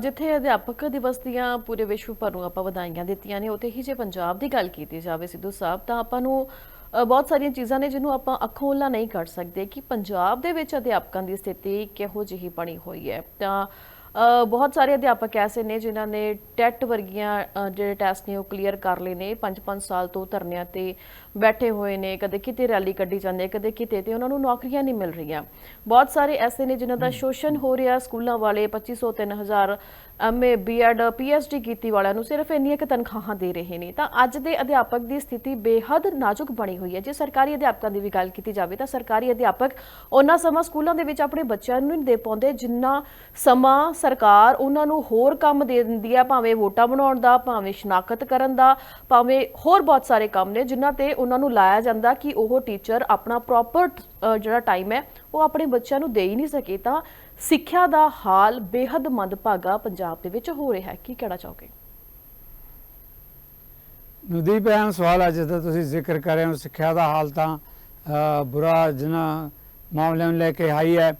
ਜਿੱਥੇ ਅਧਿਆਪਕ ਦਿਵਸ ਦੀਆਂ ਪੂਰੇ ਵਿਸ਼ਵ ਭਰ ਨੂੰ ਆਪਾਂ ਵਧਾਈਆਂ ਦਿੱਤੀਆਂ ਨੇ, ਉੱਥੇ ਹੀ ਜੇ ਪੰਜਾਬ ਦੀ ਗੱਲ ਕੀਤੀ ਜਾਵੇ ਸਿੱਧੂ ਸਾਹਿਬ, ਤਾਂ ਆਪਾਂ ਨੂੰ ਬਹੁਤ ਸਾਰੀਆਂ ਚੀਜ਼ਾਂ ਨੇ ਜਿਹਨੂੰ ਆਪਾਂ ਅੱਖੋਂ ਉੱਲਾ ਨਹੀਂ ਕਰ ਸਕਦੇ ਕਿ ਪੰਜਾਬ ਦੇ ਵਿੱਚ ਅਧਿਆਪਕਾਂ ਦੀ ਸਥਿਤੀ ਕਿਹੋ ਜਿਹੀ ਬਣੀ ਹੋਈ ਹੈ। ਤਾਂ ਬਹੁਤ ਸਾਰੇ ਅਧਿਆਪਕ ਐਸੇ ਨੇ ਜਿਨ੍ਹਾਂ ਨੇ ਟੈਟ ਵਰਗੀਆਂ ਜਿਹੜੇ ਟੈਸਟ ਨੇ ਉਹ ਕਲੀਅਰ ਕਰ ਲਏ ਨੇ। 5-5 ਸਾਲ ਤੋਂ ਧਰਨਿਆਂ ਤੇ ਬੈਠੇ ਹੋਏ ਨੇ। ਕਦੇ ਕਿਤੇ ਰੈਲੀ ਕੱਢੀ ਜਾਂਦੀ ਕਦੇ ਕਿਤੇ ਤੇ ਉਹਨਾਂ ਨੂੰ ਨੌਕਰੀਆਂ ਨਹੀਂ ਮਿਲ ਰਹੀਆਂ। ਬਹੁਤ ਸਾਰੇ ਐਸੇ ਨੇ ਜਿਨ੍ਹਾਂ ਦਾ ਸ਼ੋਸ਼ਣ ਹੋ ਰਿਹਾ। ਸਕੂਲਾਂ ਵਾਲੇ 2500 3000 ਐਮਏ ਬੀਐਡ ਪੀਐਚਡੀ ਕੀਤੀ ਵਾਲਿਆਂ ਨੂੰ ਸਿਰਫ ਇੰਨੀਆਂ ਕੁ ਤਨਖਾਹਾਂ ਦੇ ਰਹੇ ਨੇ। ਤਾਂ ਅੱਜ ਦੇ ਅਧਿਆਪਕ ਦੀ ਸਥਿਤੀ ਬੇਹੱਦ ਨਾਜ਼ੁਕ ਬਣੀ ਹੋਈ ਹੈ। ਜੇ ਸਰਕਾਰੀ ਅਧਿਆਪਕਾਂ ਦੀ ਵੀ ਗੱਲ ਕੀਤੀ ਜਾਵੇ ਤਾਂ ਸਰਕਾਰੀ ਅਧਿਆਪਕ ਉਹਨਾਂ ਸਮਾਂ ਸਕੂਲਾਂ ਦੇ ਵਿੱਚ ਆਪਣੇ ਬੱਚਿਆਂ ਨੂੰ ਨਹੀਂ ਦੇ ਪਾਉਂਦੇ ਜਿੰਨਾ ਸਮਾਂ ਸਰਕਾਰ ਉਹਨਾਂ ਨੂੰ ਹੋਰ ਕੰਮ ਦੇ ਦਿੰਦੀ ਹੈ, ਭਾਵੇਂ ਵੋਟਾਂ ਬਣਾਉਣ ਦਾ, ਭਾਵੇਂ ਸ਼ਨਾਖਤ ਕਰਨ ਦਾ, ਭਾਵੇਂ ਹੋਰ ਬਹੁਤ ਸਾਰੇ ਕੰਮ ਨੇ, ਜਿਨ੍ਹਾਂ ਤੇ ਉਹਨਾਂ ਨੂੰ ਲਾਇਆ ਜਾਂਦਾ ਕਿ ਉਹ ਟੀਚਰ ਆਪਣਾ ਪ੍ਰੋਪਰ ਜਿਹੜਾ ਟਾਈਮ ਹੈ, ਉਹ ਆਪਣੇ ਬੱਚਿਆਂ ਨੂੰ ਦੇ ਹੀ ਨਹੀਂ ਸਕੇ ਤਾਂ ਸਿੱਖਿਆ ਦਾ ਹਾਲ ਬੇਹੱਦ ਮੰਦਭਾਗਾ ਪੰਜਾਬ ਦੇ ਵਿੱਚ ਹੋ ਰਿਹਾ ਹੈ। ਕੀ ਕਹਿਣਾ ਚਾਹੋਗੇ? ਨਦੀਪ ਐਮ ਸਵਾਲ ਅੱਜ ਦਾ ਤੁਸੀਂ ਜ਼ਿਕਰ ਕਰ ਰਹੇ ਹੋ। ਸਿੱਖਿਆ ਦਾ ਹਾਲ ਤਾਂ ਬੁਰਾ ਜਿਨਾ ਮਾਮਲਿਆਂ ਨੂੰ ਲੈ ਕੇ ਹਾਈ ਹੈ।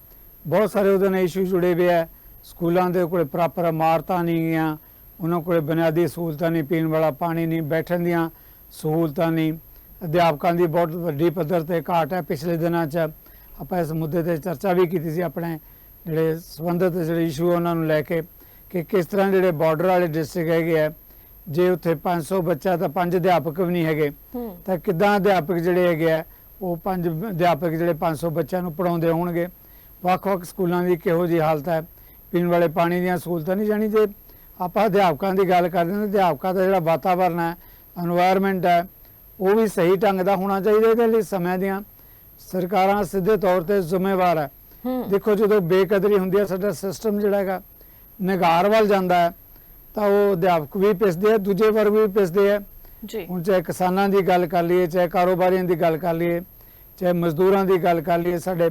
ਬਹੁਤ ਸਾਰੇ ਉਹਦੇ ਨਾਲ ਇਸ਼ੂ ਜੁੜੇ ਹੋਏ ਹੈ। ਸਕੂਲਾਂ ਦੇ ਕੋਲ ਪ੍ਰੋਪਰ ਇਮਾਰਤਾਂ ਨਹੀਂ ਗੀਆਂ ਉਹਨਾਂ ਕੋਲ ਬੁਨਿਆਦੀ ਸਹੂਲਤਾਂ ਨਹੀਂ ਪੀਣ ਵਾਲਾ ਪਾਣੀ ਨਹੀਂ ਬੈਠਣ ਦੀਆਂ ਸਹੂਲਤਾਂ ਨਹੀਂ। ਅਧਿਆਪਕਾਂ ਦੀ ਬਹੁਤ ਵੱਡੀ ਪੱਧਰ ਤੇ ਘਾਟ ਹੈ ਪਿਛਲੇ ਦਿਨਾਂ 'ਚ। ਆਪਾਂ ਇਸ ਮੁੱਦੇ ਤੇ ਚਰਚਾ ਵੀ ਕੀਤੀ ਸੀ ਆਪਣੇ ਜਿਹੜੇ ਸੰਬੰਧਿਤ ਜਿਹੜੇ ਇਸ਼ੂ ਉਹਨਾਂ ਨੂੰ ਲੈ ਕੇ ਕਿ ਕਿਸ ਤਰ੍ਹਾਂ ਜਿਹੜੇ ਬਾਰਡਰ ਵਾਲੇ ਡਿਸਟ੍ਰਿਕਟ ਹੈਗੇ ਆ ਜੇ ਉੱਥੇ 500 ਬੱਚਾ ਤਾਂ ਪੰਜ ਅਧਿਆਪਕ ਵੀ ਨਹੀਂ ਹੈਗੇ ਤਾਂ ਕਿੱਦਾਂ ਅਧਿਆਪਕ ਜਿਹੜੇ ਹੈਗੇ ਆ ਉਹ ਪੰਜ ਅਧਿਆਪਕ ਜਿਹੜੇ 500 ਬੱਚਿਆਂ ਨੂੰ ਪੜਾਉਂਦੇ ਹੋਣਗੇ। ਵੱਖ-ਵੱਖ ਸਕੂਲਾਂ ਦੀ ਕਿਹੋ ਜੀ ਹਾਲਤ ਹੈ ਪੀਣ ਵਾਲੇ ਪਾਣੀ ਦੀਆਂ ਸਹੂਲਤਾਂ ਨਹੀਂ ਜਾਣੀ ਜੇ ਆਪਾਂ ਅਧਿਆਪਕਾਂ ਦੀ ਗੱਲ ਕਰਦੇ ਹਾਂ ਅਧਿਆਪਕਾਂ ਦਾ ਜਿਹੜਾ ਵਾਤਾਵਰਣ ਹੈ এনवायरमेंट ਹੈ ਉਹ ਵੀ ਸਹੀ ਢੰਗ ਦਾ ਹੋਣਾ ਚਾਹੀਦਾ ਇਹਦੇ ਲਈ ਸਮੇਂ ਦੀਆਂ ਸਰਕਾਰਾਂ ਸਿੱਧੇ ਤੌਰ ਤੇ ਜ਼ਿੰਮੇਵਾਰ ਹੈ। ਦੇਖੋ ਜਦੋਂ ਬੇਕਦਰੀ ਹੁੰਦੀ ਹੈ ਸਾਡਾ ਸਿਸਟਮ ਜਿਹੜਾ ਹੈਗਾ ਨਿਗਾਰ ਵੱਲ ਜਾਂਦਾ ਹੈ ਤਾਂ ਉਹ ਅਧਿਆਪਕ ਵੀ ਪਿਸਦੇ ਹੈ ਦੂਜੇ ਵਰਗ ਵੀ ਪਿਸਦੇ ਹੈ ਜੀ। ਹੁਣ ਚਾਹੇ ਕਿਸਾਨਾਂ ਦੀ ਗੱਲ ਕਰ ਲਈਏ ਚਾਹੇ ਕਾਰੋਬਾਰੀਆਂ ਦੀ ਗੱਲ ਕਰ ਲਈਏ ਚਾਹੇ ਮਜ਼ਦੂਰਾਂ ਦੀ ਗੱਲ ਕਰ ਲਈਏ ਸਾਡੇ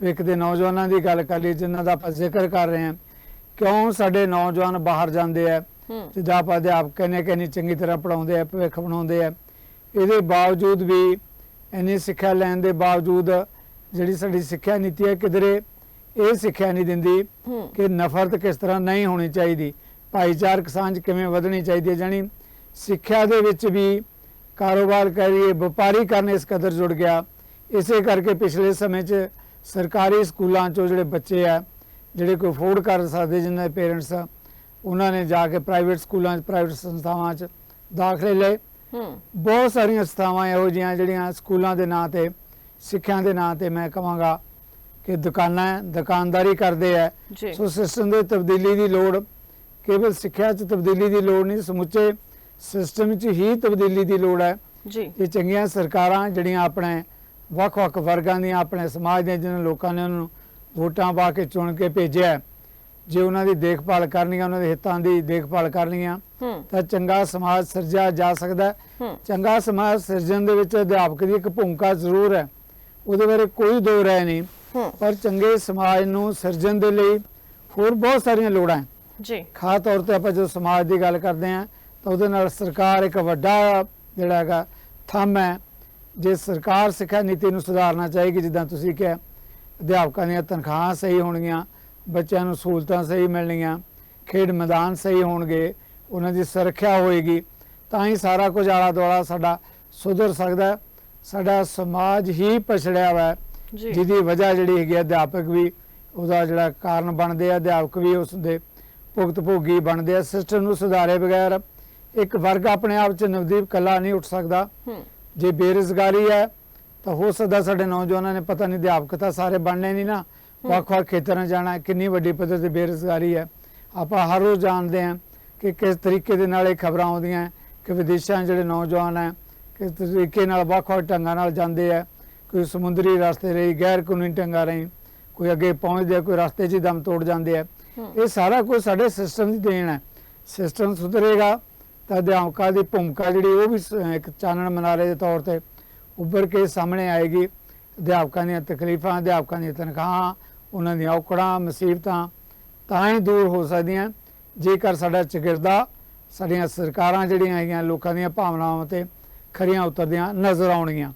ਵਿਕ ਦੇ ਨੌਜਵਾਨਾਂ ਦੀ ਗੱਲ ਕਰ ਲਈਏ ਜਿਨ੍ਹਾਂ ਦਾ ਆਪਾਂ ਜ਼ਿਕਰ ਕਰ ਰਹੇ ਹਾਂ ਕਿਉਂ ਸਾਡੇ ਨੌਜਵਾਨ ਬਾਹਰ ਜਾਂਦੇ ਆ ਤੇ ਜਾਂ ਆਪਾਂ ਅਧਿਆਪਕ ਕਹਿੰਦੇ ਕਿ ਨਹੀਂ ਚੰਗੀ ਤਰ੍ਹਾਂ ਪੜਾਉਂਦੇ ਆ ਭਵਿੱਖ ਬਣਾਉਂਦੇ ਆ ਇਹਦੇ ਬਾਵਜੂਦ ਵੀ ਇੰਨੀ ਸਿੱਖਿਆ ਲੈਣ ਦੇ ਬਾਵਜੂਦ ਜਿਹੜੀ ਸਾਡੀ ਸਿੱਖਿਆ ਨੀਤੀ ਹੈ ਕਿਧਰੇ ਇਹ ਸਿੱਖਿਆ ਨਹੀਂ ਦਿੰਦੀ ਕਿ ਨਫ਼ਰਤ ਕਿਸ ਤਰ੍ਹਾਂ ਨਹੀਂ ਹੋਣੀ ਚਾਹੀਦੀ ਭਾਈਚਾਰਕ ਸਾਂਝ ਕਿਵੇਂ ਵਧਣੀ ਚਾਹੀਦੀ ਹੈ ਜਾਣੀ ਸਿੱਖਿਆ ਦੇ ਵਿੱਚ ਵੀ ਕਾਰੋਬਾਰ ਕਰੀਏ ਵਪਾਰੀਕਰਨ ਇਸ ਕਦਰ ਜੁੜ ਗਿਆ। ਇਸੇ ਕਰਕੇ ਪਿਛਲੇ ਸਮੇਂ 'ਚ ਸਰਕਾਰੀ ਸਕੂਲਾਂ 'ਚੋਂ ਜਿਹੜੇ ਬੱਚੇ ਆ ਜਿਹੜੇ ਕੋਈ ਅਫੋਰਡ ਕਰ ਸਕਦੇ ਜਿਨ੍ਹਾਂ ਦੇ ਪੇਰੈਂਟਸ ਉਹਨਾਂ ਨੇ ਜਾ ਕੇ ਪ੍ਰਾਈਵੇਟ ਸਕੂਲਾਂ 'ਚ ਪ੍ਰਾਈਵੇਟ ਸੰਸਥਾਵਾਂ 'ਚ ਦਾਖਲੇ ਲਏ। ਹੂੰ। ਬਹੁਤ ਸਾਰੀਆਂ ਸੰਸਥਾਵਾਂ ਇਹੋ ਜਿਹੀਆਂ ਜਿਹੜੀਆਂ ਸਕੂਲਾਂ ਦੇ ਨਾਂ ਤੇ ਸਿੱਖਿਆ ਦੇ ਨਾਂ ਤੇ ਮੈਂ ਕਹਾਂਗਾ ਕਿ ਦੁਕਾਨਾਂ ਦੁਕਾਨਦਾਰੀ ਕਰਦੇ ਆ। ਸੋ ਸਿਸਟਮ ਦੇ ਤਬਦੀਲੀ ਦੀ ਲੋੜ ਕੇਵਲ ਸਿੱਖਿਆ 'ਚ ਤਬਦੀਲੀ ਦੀ ਲੋੜ ਨਹੀਂ ਸਮੁੱਚੇ ਸਿਸਟਮ 'ਚ ਹੀ ਤਬਦੀਲੀ ਦੀ ਲੋੜ ਹੈ। ਜੀ। ਇਹ ਚੰਗੀਆਂ ਸਰਕਾਰਾਂ ਜਿਹੜੀਆਂ ਆਪਣੇ ਵੱਖ-ਵੱਖ ਵਰਗਾਂ ਦੀਆਂ ਆਪਣੇ ਸਮਾਜ ਦੇ ਜਿਹਨਾਂ ਲੋਕਾਂ ਨੇ ਉਹਨਾਂ ਨੂੰ ਵੋਟਾਂ ਪਾ ਕੇ ਚੁਣ ਕੇ ਭੇਜਿਆ ਜੇ ਉਹਨਾਂ ਦੀ ਦੇਖਭਾਲ ਕਰਨੀਆਂ ਉਹਨਾਂ ਦੇ ਹਿੱਤਾਂ ਦੀ ਦੇਖਭਾਲ ਕਰਨੀਆਂ ਹੂੰ। ਤਾਂ ਚੰਗਾ ਸਮਾਜ ਸਿਰਜਿਆ ਜਾ ਸਕਦਾ ਚੰਗਾ ਸਮਾਜ ਸਿਰਜਣ ਦੇ ਵਿੱਚ ਅਧਿਆਪਕ ਦੀ ਇੱਕ ਭੂਮਿਕਾ ਜ਼ਰੂਰ ਹੈ। ਉਹਦੇ ਬਾਰੇ ਕੋਈ ਦੋ ਰਾਏ ਨਹੀਂ। ਪਰ ਚੰਗੇ ਸਮਾਜ ਨੂੰ ਸਿਰਜਣ ਦੇ ਲਈ ਹੋਰ ਬਹੁਤ ਸਾਰੀਆਂ ਲੋੜਾਂ ਹੈ। ਜੀ। ਖਾਸ ਤੌਰ ਤੇ ਆਪਾਂ ਜਦੋਂ ਸਮਾਜ ਦੀ ਗੱਲ ਕਰਦੇ ਹਾਂ ਤਾਂ ਉਹਦੇ ਨਾਲ ਸਰਕਾਰ ਇੱਕ ਵੱਡਾ ਜਿਹੜਾ ਹੈਗਾ ਥੰਮ ਹੈ। ਜੇ ਸਰਕਾਰ ਸਿੱਖਿਆ ਨੀਤੀ ਨੂੰ ਸੁਧਾਰਨਾ ਚਾਹੇਗੀ ਜਿੱਦਾਂ ਤੁਸੀਂ ਕਿਹਾ ਅਧਿਆਪਕਾਂ ਦੀਆਂ ਤਨਖਾਹਾਂ ਸਹੀ ਹੋਣਗੀਆਂ ਬੱਚਿਆਂ ਨੂੰ ਸਹੂਲਤਾਂ ਸਹੀ ਮਿਲਣਗੀਆਂ ਖੇਡ ਮੈਦਾਨ ਸਹੀ ਹੋਣਗੇ ਉਹਨਾਂ ਦੀ ਸੁਰੱਖਿਆ ਹੋਏਗੀ ਤਾਂ ਹੀ ਸਾਰਾ ਕੁਝ ਆਲਾ ਦੁਆਲਾ ਸਾਡਾ ਸੁਧਰ ਸਕਦਾ। ਸਾਡਾ ਸਮਾਜ ਹੀ ਪਛੜਿਆ ਹੋਇਆ ਜਿਹਦੀ ਵਜ੍ਹਾ ਜਿਹੜੀ ਹੈਗੀ ਅਧਿਆਪਕ ਵੀ ਉਹਦਾ ਜਿਹੜਾ ਕਾਰਨ ਬਣਦੇ ਆ ਅਧਿਆਪਕ ਵੀ ਉਸ ਦੇ ਭੁਗਤ ਭੋਗੀ ਬਣਦੇ ਆ। ਸਿਸਟਮ ਨੂੰ ਸੁਧਾਰੇ ਬਗੈਰ ਇੱਕ ਵਰਗ ਆਪਣੇ ਆਪ ਚ ਨਵਦੀਪ ਕੱਲਾ ਨਹੀਂ ਉੱਠ ਸਕਦਾ। ਜੇ ਬੇਰੁਜ਼ਗਾਰੀ ਹੈ ਤਾਂ ਹੋ ਸਕਦਾ ਸਾਡੇ ਨੌਜਵਾਨਾਂ ਨੇ ਪਤਾ ਨਹੀਂ ਅਧਿਆਪਕ ਤਾਂ ਸਾਰੇ ਬਣਨੇ ਨਹੀਂ ਨਾ। ਵੱਖ-ਵੱਖ ਖੇਤਰਾਂ ਜਾਣਾ ਕਿੰਨੀ ਵੱਡੀ ਪੱਧਰ ਤੇ ਬੇਰੁਜ਼ਗਾਰੀ ਹੈ। ਆਪਾਂ ਹਰ ਰੋਜ਼ ਜਾਣਦੇ ਹਾਂ ਕਿ ਕਿਸ ਤਰੀਕੇ ਦੇ ਨਾਲ ਇਹ ਖਬਰਾਂ ਆਉਂਦੀਆਂ ਕਿ ਵਿਦੇਸ਼ਾਂ ਜਿਹੜੇ ਨੌਜਵਾਨ ਹੈ ਕਿਸ ਤਰੀਕੇ ਨਾਲ ਵੱਖ-ਵੱਖ ਢੰਗਾਂ ਨਾਲ ਜਾਂਦੇ ਆ ਕੋਈ ਸਮੁੰਦਰੀ ਰਸਤੇ ਰਹੀ ਗੈਰ ਕਾਨੂੰਨੀ ਢੰਗਾਂ ਰਹੀ ਕੋਈ ਅੱਗੇ ਪਹੁੰਚਦੇ ਕੋਈ ਰਸਤੇ 'ਚ ਹੀ ਦਮ ਤੋੜ ਜਾਂਦੇ ਆ। ਇਹ ਸਾਰਾ ਕੁਝ ਸਾਡੇ ਸਿਸਟਮ ਦੀ ਦੇਣ ਹੈ। ਸਿਸਟਮ ਸੁਧਰੇਗਾ ਤਾਂ ਅਧਿਆਪਕਾਂ ਦੀ ਭੂਮਿਕਾ ਜਿਹੜੀ ਉਹ ਵੀ ਇੱਕ ਚਾਨਣ ਮਨਾਰੇ ਦੇ ਤੌਰ ਤੇ ਉੱਭਰ ਕੇ ਸਾਹਮਣੇ ਆਏਗੀ। ਅਧਿਆਪਕਾਂ ਦੀਆਂ ਤਕਲੀਫਾਂ, ਅਧਿਆਪਕਾਂ ਦੀਆਂ ਤਨਖਾਹਾਂ, ਉਹਨਾਂ ਦੀਆਂ ਔਕੜਾਂ, ਮੁਸੀਬਤਾਂ ਤਾਂ ਹੀ ਦੂਰ ਹੋ ਸਕਦੀਆਂ। ਜੇਕਰ ਸਾਡਾ ਚਗਿਰਦਾ ਸਾਡੀਆਂ ਸਰਕਾਰਾਂ ਜਿਹੜੀਆਂ ਹੈਗੀਆਂ, ਲੋਕਾਂ ਦੀਆਂ ਭਾਵਨਾਵਾਂ ਤੇ ਖਰੀਆਂ ਉਤਰਦੀਆਂ, ਨਜ਼ਰ ਆਉਣਗੀਆਂ।